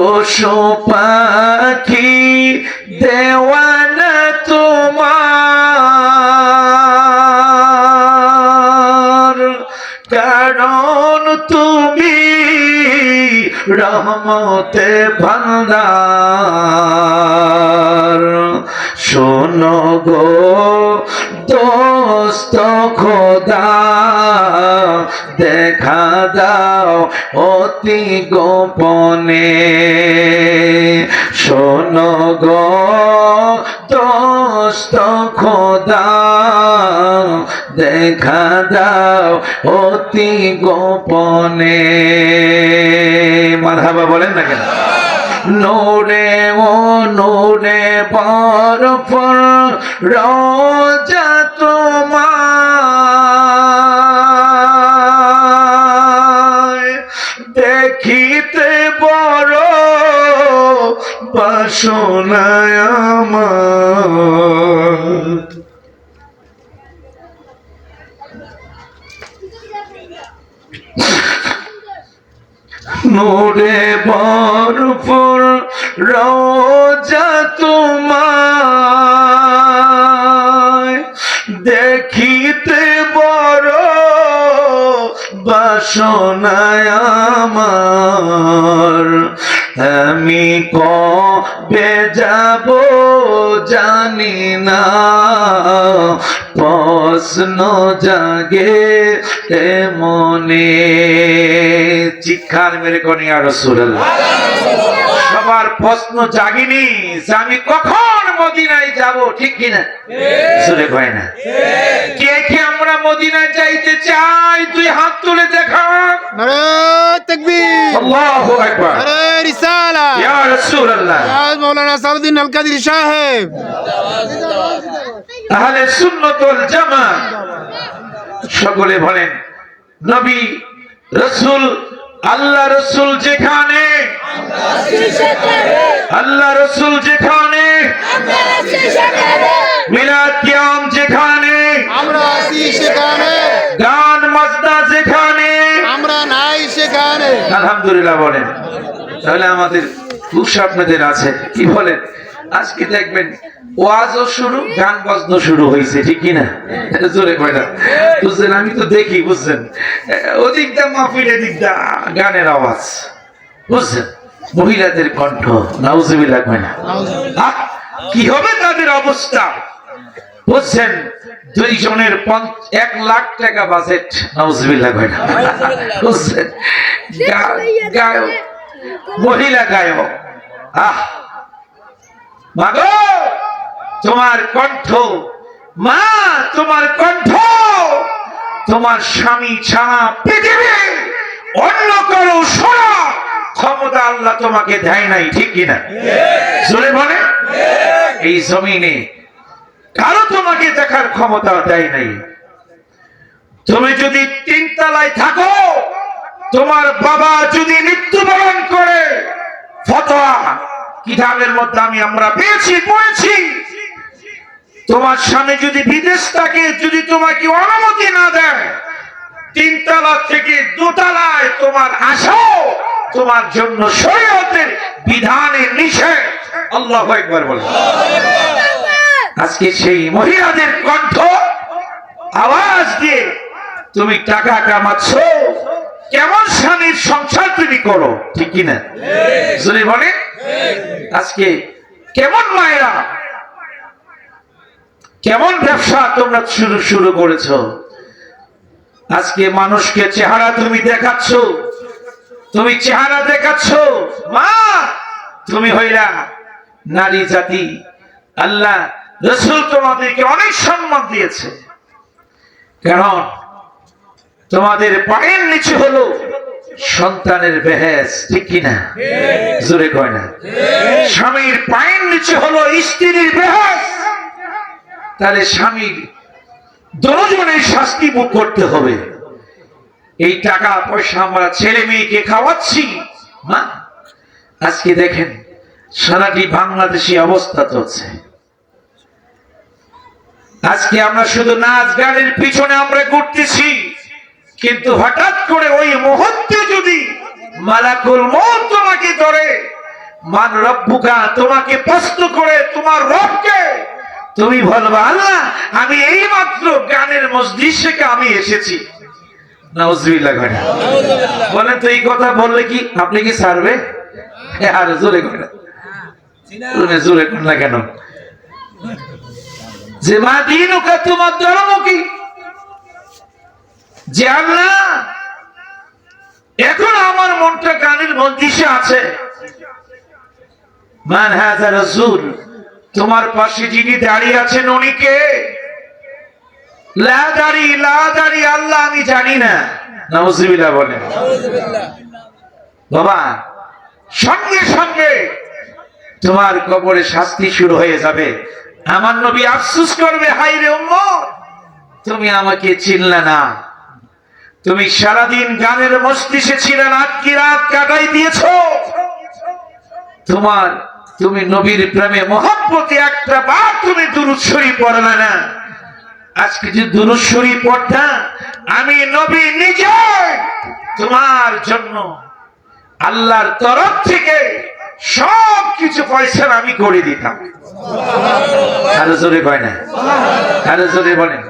পশু পাখি দেওয়ানা তোমার। কারণ তুমি রহমতে ভান্ডার। শোনো গো দোস্ত খোদা, দেখা দাও অতি গোপনে। শোনো গো দোস্ত খোদা, দেখা দাও অতি গোপনে। মারহাবা বলেন না কেন? নোরে ও নোরে বরফ রোজা তোমার দেখিতে বড় বাসনায় আমার। নূরে বরফর রোজা তোমায়। দেখিতে বড় বাসনায় আমার। আমি কবে যাব জানি না। প্রশ্ন জাগে মনে। চিৎকার মেরে কনি আর সবার প্রশ্ন জাগিনি যে আমি কখন মদিনায় যাব ঠিক কিনা সুরে কয় না। কে কে আমরা মদিনায় যাইতে চাই তুই হাত তুলে দেখা। নারে তাকবীর। আল্লাহু আকবার। রিসালা। ইয়া রাসূলুল্লাহ। আজ মাওলানা সাউদ্দিন আল কাদির সাহেব তাহলে সুন্নতুল জামাত সকলে বলেন নবী রসুল আল্লাহ রসুল যেখানে আল্লাহ রসুল যেখানে মিলাদ কিয়াম যেখানে আমরা আছি সেখানে। গান মাজদা যেখানে। আমরা নাই সেখানে। আলহামদুলিল্লাহ বলেন। তাহলে আমাদের খুশ আপনাদের আছে। কি বলেন? আজকে দেখবেন ওয়াজও শুরু গান বাজনো শুরু হয়েছে ঠিক কিনা? জোরে কয় না। বুঝছেন আমি তো দেখি বুঝছেন? ওদিকটা মাহফিল এদিকটা গানের আওয়াজ। বুঝছেন? মহিলাদের কণ্ঠ নাউজুবিল্লাহ কয় না? কি হবে তাদের অবস্থা? বুঝছেন? দুইজনের এক লাখ টাকা বাজেট নাউজুবিল্লাহ কয় না? বুঝছেন? গায়ক মহিলা গায়ক। আহ তোমার কণ্ঠ, মা, তোমার কণ্ঠ, তোমার স্বামী ছাড়া পৃথিবী অন্য কারও শোনা ক্ষমতা আল্লাহ তোমাকে দেয় নাই, ঠিক কিনা জোরে বলে? এই জমিনে কারও তোমাকে দেখার ক্ষমতা দেয় নাই। তুমি যদি তিনতলায় থাকো, তোমার বাবা যদি মৃত্যুবরণ করে, ফতোয়া কিতাবের মধ্যে আমি আমরা পেয়েছি পড়েছি। তোমার স্বামী যদি বিদেশ থাকে যদি তোমাকে অনুমতি না দেয় তিনতলা থেকে দোতলায় তোমার আশাও তোমার জন্য শরীয়তের বিধানের নিষেধ। আল্লাহ একবার বলে আজকে সেই মহিলাদের কণ্ঠ আওয়াজ দিয়ে তুমি টাকা কামাচ্ছ কেমন স্বামীর সংসার তুমি করো ঠিক কিনা? যদি বলে আজকে কেমন মায়েরা? কেমন ব্যবসা তোমরা শুরু শুরু করেছ? আজকে মানুষকে চেহারা তুমি দেখাচ্ছ। তুমি চেহারা দেখাচ্ছ। মা, তুমি হইলা নারী জাতি। আল্লাহ রসুল তোমাদেরকে অনেক সম্মান দিয়েছে। কারণ তোমাদের পায়ের নিচে হলো সন্তানের বেহেস ঠিক কিনা? জোরে কয় না। স্বামীর পায়ের নিচে হলো স্ত্রীর বেহেস তাহলে স্বামীর দুজনের শাস্তি ভোগ করতে হবে। এই টাকা পয়সা আমরা ছেলে মেয়েকে খাওয়াচ্ছি। মা আজকে দেখেন সারাটি বাংলাদেশি অবস্থা চলছে। আজকে আমরা শুধু নাচ গানের পিছনে আমরা ঘুরতেছি। কিন্তু হঠাৎ করে ওই মুহূর্তে যদি মালাকুল মত তোমাকে ধরে, মান রব্বুকা, তোমাকে প্রশ্ন করে তোমার রবকে, তুমি বলবা, আল্লাহ, আমি এই মাত্র গানের মসজিদে আমি এসেছি। বলেন তো এই কথা বললে কি আপনি কি ছাড়বে আর জোরে করে জোরে কর না কেন? যে মা দিন তোমার ধর্ম কি? যে আল্লাহ এখন আমার মনটা গানের মন্দিসে আছে। মান হাজা রাসূল তোমার পাশে যিনি দাঁড়িয়ে আছেন উনি কে? লা দাড়ি লা দাড়ি আল্লাহ আমি জানি না। নাউজুবিল্লাহ বলে বাবা সঙ্গে সঙ্গে তোমার কবরে শাস্তি শুরু হয়ে যাবে। আমার নবী আফসুস করবে হাই রে উম্মত তুমি আমাকে চিনলে না। তুমি সারাদিন গানের মস্তিষে ছিলে রাত কি রাত কাটাই দিয়েছ। তোমার, তুমি নবীর প্রেমে মহব্বতে একটা বার তুমি দুরুৎসরি পড়লে না। আজকে যে দুরুৎসরি পড়তা, আমি নবী নিজে তোমার জন্য আল্লাহর তরফ থেকে সব কিছু পয়সা আমি করে দিতাম। আরও জোরে কয় না? আরও জোরে বলেন।